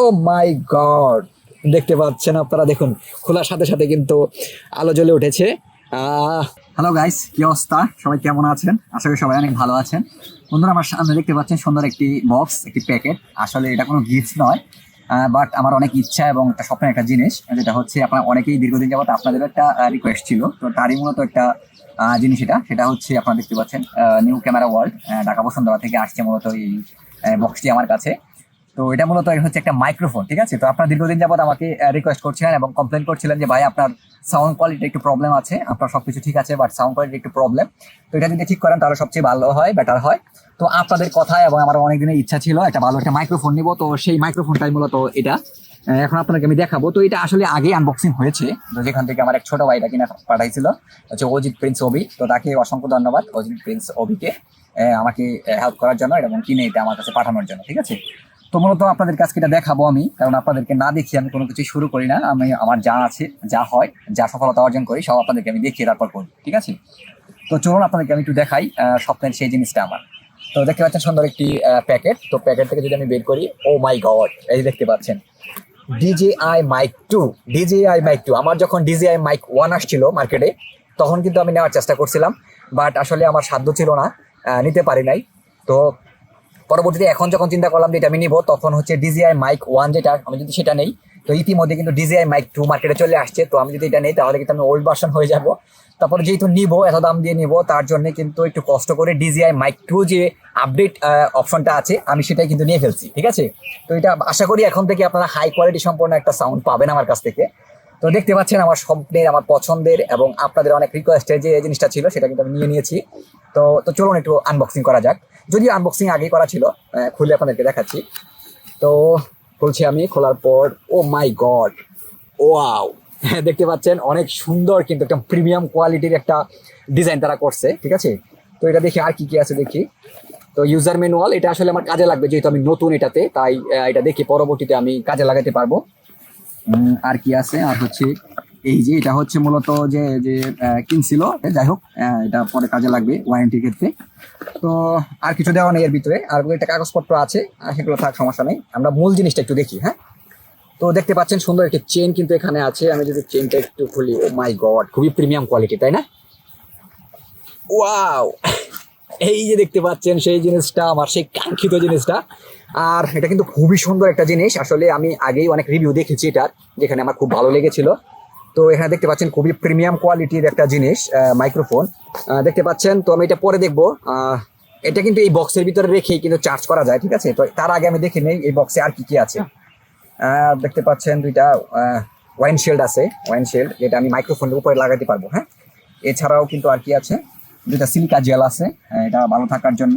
O my god দেখতে পাচ্ছেন আপনারা, দেখুন, খোলার সাথে সাথে কিন্তু আলো জ্বলে উঠেছে। হ্যালো গাইস কি অবস্থা? সবাই কেমন আছেন? আশা করি সবাই অনেক ভালো আছেন। বন্ধুরা, আমার সামনে দেখতে পাচ্ছেন সুন্দর একটি বক্স একটি প্যাকেট আসলে এটা কোনো গিফট নয় বাট আমার অনেক ইচ্ছা এবং একটা স্বপ্নের একটা জিনিস, যেটা হচ্ছে আপনার অনেকেই দীর্ঘদিন যাবত আপনাদের একটা রিকোয়েস্ট ছিল। তো তারই মূলত একটা জিনিস এটা। সেটা হচ্ছে আপনারা দেখতে পাচ্ছেন new camera world Dhaka Bashundhara থেকে আসছে মূলত এই বক্সটি আমার কাছে। তো এটা মূলত হচ্ছে একটা মাইক্রোফোন ঠিক আছে? তো আপনার দীর্ঘদিন যাবত আমাকে রিকোয়েস্ট করছিলেন এবং কমপ্লেন করছিলেন যে, ভাই, আপনার সাউন্ড কোয়ালিটি একটু প্রবলেম আছে। আপনার সবকিছু ঠিক আছে বাট সাউন্ড কোয়ালিটি একটু প্রবলেম তো এটা যদি ঠিক করেন, তাহলে সবচেয়ে ভালো হয় বেটার হয়। তো আপনাদের কথায় এবং আমার অনেক দিনের ইচ্ছা ছিল একটা ভালো একটা মাইক্রোফোন নিব। তো সেই মাইক্রোফোনটাই মূলত এটা। এখন আপনাকে আমি দেখাবো। তো এটা আসলে আগে আনবক্সিং হয়েছে। তো যেখান থেকে আমার এক ছোট ভাইটা কিনা পাঠাইছিল, হচ্ছে অজিত প্রিন্স অবি তো তাকে অসংখ্য ধন্যবাদ অজিত প্রিন্স অবিকে আমাকে হেল্প করার জন্য এবং কিনে এটা আমার কাছে পাঠানোর জন্য, ঠিক আছে? তো মূলত আপনাদের কাছে এটা দেখাবো আমি, কারণ আপনাদেরকে না দেখি আমি কোনো কিছু শুরু করি না। আমি, আমার যা আছে, যা হয়, যা সফলতা অর্জন করি, সব আপনাদেরকে আমি দেখিয়ে তারপর করি ঠিক আছে? তো চলুন আপনাদেরকে আমি একটু দেখাই স্বপ্নের সেই জিনিসটা আমার। তো দেখতে পাচ্ছেন সুন্দর একটি প্যাকেট। তো প্যাকেট থেকে যদি আমি বের করি, ও মাই গড, এই দেখতে পাচ্ছেন। DJI mic two, DJI mic two. আমার যখন ডিজিআই মাইক ওয়ান আসছিল মার্কেটে, তখন কিন্তু আমি নেওয়ার চেষ্টা করছিলাম, বাট আসলে আমার সাধ্য ছিল না নিতে পারি নাই। তো পরবর্তীতে এখন যখন চিন্তা করলাম যে এটা আমি নিবো, তখন হচ্ছে ডিজিআই মাইক ওয়ান যেটা, আমি যদি সেটা নেই, তো ইতিমধ্যে কিন্তু ডিজিআই মাইক টু মার্কেটে চলে আসছে, তো আমি যদি এটা নেই, তাহলে কিন্তু আমি ওল্ড ভার্সন হয়ে যাব। তারপরে যেহেতু নিবো, এত দাম দিয়ে নিবো, তার জন্য কিন্তু একটু কষ্ট করে ডিজিআই মাইক টু যে আপডেট অপশনটা আছে, আমি সেটাই কিন্তু নিয়ে ফেলছি, ঠিক আছে? তো এটা আশা করি এখন থেকে আপনারা হাই কোয়ালিটি সম্পন্ন একটা সাউন্ড পাবেন আমার কাছ থেকে। তো দেখতে পাচ্ছেন আমার স্বপ্নের, আমার পছন্দের এবং আপনাদের অনেক রিকোয়েস্টের যে জিনিসটা ছিল, সেটা কিন্তু আমি নিয়ে নিয়েছি। তো তো চলুন একটু আনবক্সিং করা যাক। যদিও আনবক্সিং আগেই করা ছিল খুলে আপনাদেরকে দেখাচ্ছি। তো, খুলছি আমি, খোলার পর, ও মাই গড ও ওয়াও দেখতে পাচ্ছেন, অনেক সুন্দর কিন্তু একটা প্রিমিয়াম কোয়ালিটির একটা ডিজাইন তারা করছে, ঠিক আছে? তো এটা দেখি আর কি কি আছে দেখি। তো ইউজার ম্যানুয়াল এটা আসলে আমার কাজে লাগবে, যেহেতু আমি নতুন এটাতে, তাই এটা দেখি পরবর্তীতে আমি কাজে লাগাতে পারব। আর কি আছে? আর হচ্ছে এই যে এটা হচ্ছে মূলত যে যে কিনছিল। যাই হোক এটা পরে কাজে লাগবে ওয়ারেন্টির ক্ষেত্রে। তো আর কিছু দেওয়া নেই এর ভিতরে। আর একটা কাগজপত্র আছে, আর সেগুলো থাক, সমস্যা নেই। আমরা মূল জিনিসটা একটু দেখি হ্যাঁ? তো দেখতে পাচ্ছেন সুন্দর একটি চেন কিন্তু এখানে আছে। আমি যদি চেনটা একটু খুলি ও মাই গড খুবই প্রিমিয়াম কোয়ালিটি তাই না? ওয়াও এই যে দেখতে পাচ্ছেন সেই জিনিসটা, আমার সেই কাঙ্ক্ষিত জিনিসটা। আর এটা কিন্তু খুবই সুন্দর একটা জিনিস। আসলে আমি আগেই অনেক রিভিউ দেখেছি এটার, যেখানে আমার খুব ভালো লেগেছিল। তো এখানে দেখতে পাচ্ছেন খুবই প্রিমিয়াম কোয়ালিটির একটা জিনিস মাইক্রোফোন দেখতে পাচ্ছেন, তো আমি এটা পরে দেখব। এটা কিন্তু এই বক্সের ভিতরে রেখেই কিন্তু চার্জ করা যায়, ঠিক আছে? তো তার আগে আমি দেখে নেই এই বক্সে আর কি কি আছে। দেখতে পাচ্ছেন দুইটা ওয়াইন শিল্ড আছে ওয়াইন শিল্ড যেটা আমি মাইক্রোফোনের উপরে লাগাতে পারব হ্যাঁ? এছাড়াও কিন্তু আর কি আছে, দুইটা সিলিকা জেল আছে এটা ভালো থাকার জন্য।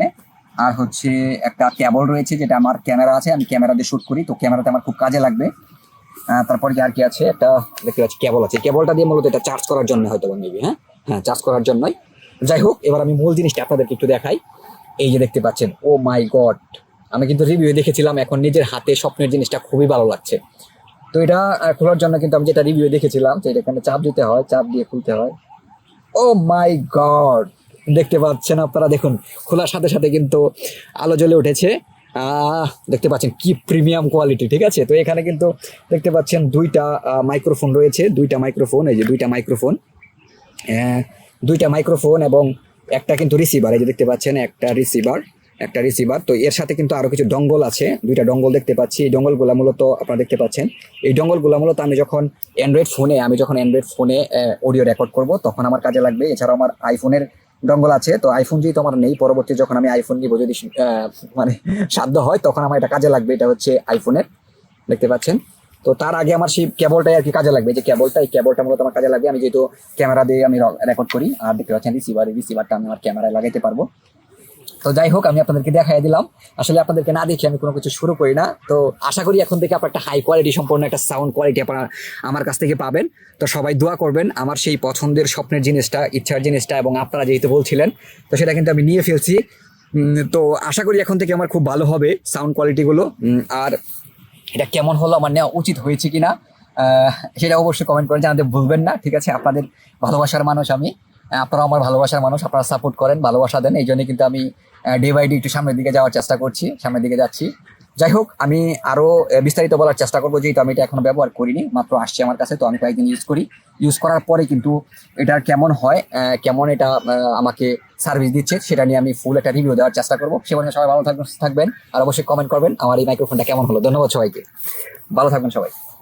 আর হচ্ছে একটা কেবল রয়েছে, যেটা আমার ক্যামেরা আছে, আমি ক্যামেরা দিয়ে শুট করি, তো ক্যামেরাতে আমার খুব কাজে লাগবে। তারপরে আর কি আছে? একটা দেখতে পাচ্ছি কেবল আছে। কেবলটা দিয়ে মূলত এটা চার্জ করার জন্য হয়তো মেবি হ্যাঁ? হ্যাঁ চার্জ করার জন্যই। যাই হোক, এবার আমি মূল জিনিসটা আপনাদেরকে একটু দেখাই। এই যে দেখতে পাচ্ছেন ও মাই গড আমি কিন্তু রিভিউ দেখেছিলাম, এখন নিজের হাতে স্বপ্নের জিনিসটা খুবই ভালো লাগছে। তো এটা খোলার জন্য কিন্তু আমি যেটা রিভিউ দেখেছিলাম, যে এখানে চাপ দিতে হয়, চাপ দিয়ে খুলতে হয়। ও মাই গড দেখতে পাচ্ছেন আপনারা, দেখুন, খোলার সাথে সাথে কিন্তু আলো জ্বলে উঠেছে। দেখতে পাচ্ছেন কি প্রিমিয়াম কোয়ালিটি ঠিক আছে? তো এখানে কিন্তু দেখতে পাচ্ছেন দুইটা মাইক্রোফোন রয়েছে, দুইটা মাইক্রোফোন এই যে দুইটা মাইক্রোফোন দুইটা মাইক্রোফোন এবং একটা কিন্তু রিসিভার এই যে দেখতে পাচ্ছেন একটা রিসিভার একটা রিসিভার তো এর সাথে কিন্তু আরও কিছু ডঙ্গল আছে, দুইটা ডঙ্গল দেখতে পাচ্ছি। এই ডঙ্গলগুলা মূলত আপনারা দেখতে পাচ্ছেন। এই ডঙ্গলগুলা মূলত আমি যখন অ্যান্ড্রয়েড ফোনে আমি যখন অ্যান্ড্রয়েড ফোনে অডিও রেকর্ড করব, তখন আমার কাজে লাগবে। এছাড়াও আমার আইফোনের ডঙ্গল আছে, তো আইফোন যদি তোমার নেই, পরবর্তী যখন আমি আইফোন নিব, যদি মানে সাধ্য হয়, তখন আমার এটা কাজে লাগবে, এটা হচ্ছে আইফোনের দেখতে পাচ্ছেন? তো তার আগে আমার সেই কেবলটাই আর কি কাজে লাগবে, যে কেবলটা এই কেবলটা মূলত আমার কাজে লাগবে, আমি যেহেতু ক্যামেরা দিয়ে আমি রেকর্ড করি, আর দেখতে পাচ্ছেন রিসিভার রিসিভারটা আমি আমার ক্যামেরায় লাগাইতে পারব। তো যাই হোক আমি আপনাদেরকে দেখাই দিলাম। আসলে আপনাদেরকে না দেখে আমি কোনো কিছু শুরু করি না। তো আশা করি এখন থেকে আপনার একটা হাই কোয়ালিটি সম্পন্ন একটা সাউন্ড কোয়ালিটি আপনার আমার কাছ থেকে পাবেন। তো সবাই দোয়া করবেন আমার সেই পছন্দের স্বপ্নের জিনিসটা ইচ্ছার জিনিসটা এবং আপনারা যেহেতু বলছিলেন তো সেটা কিন্তু আমি নিয়ে ফেলছি। তো আশা করি এখন থেকে আমার খুব ভালো হবে সাউন্ড কোয়ালিটিগুলো আর এটা কেমন হলো আমার নেওয়া উচিত হয়েছে কিনা আহ, সেটা অবশ্যই কমেন্ট করে জানাতে ভুলবেন না। ঠিক আছে আপনাদের ভালোবাসার মানুষ আমি। আপনারা আমার ভালোবাসার মানুষ আপনারা সাপোর্ট করেন ভালোবাসা দেন। এই জন্য কিন্তু আমি ডে বাই ডে একটু সামনের দিকে যাওয়ার চেষ্টা করছি সামনের দিকে যাচ্ছি। যাই হোক আমি আরও আহ, বিস্তারিত বলার চেষ্টা করব যেহেতু আমি এটা এখনও ব্যবহার করিনি মাত্র আসছে আমার কাছে তো আমি কয়েকদিন ইউজ করি। ইউজ করার পরে কিন্তু এটার কেমন হয় কেমন এটা আমাকে সার্ভিস দিচ্ছে সেটা নিয়ে আমি ফুল একটা রিভিউ দেওয়ার চেষ্টা করব। সে সবাই ভালো থাকবেন থাকবেন আর অবশ্যই কমেন্ট করবেন। আমার এই মাইক্রোফোনটা কেমন হলো? ধন্যবাদ সবাইকে। ভালো থাকবেন সবাই।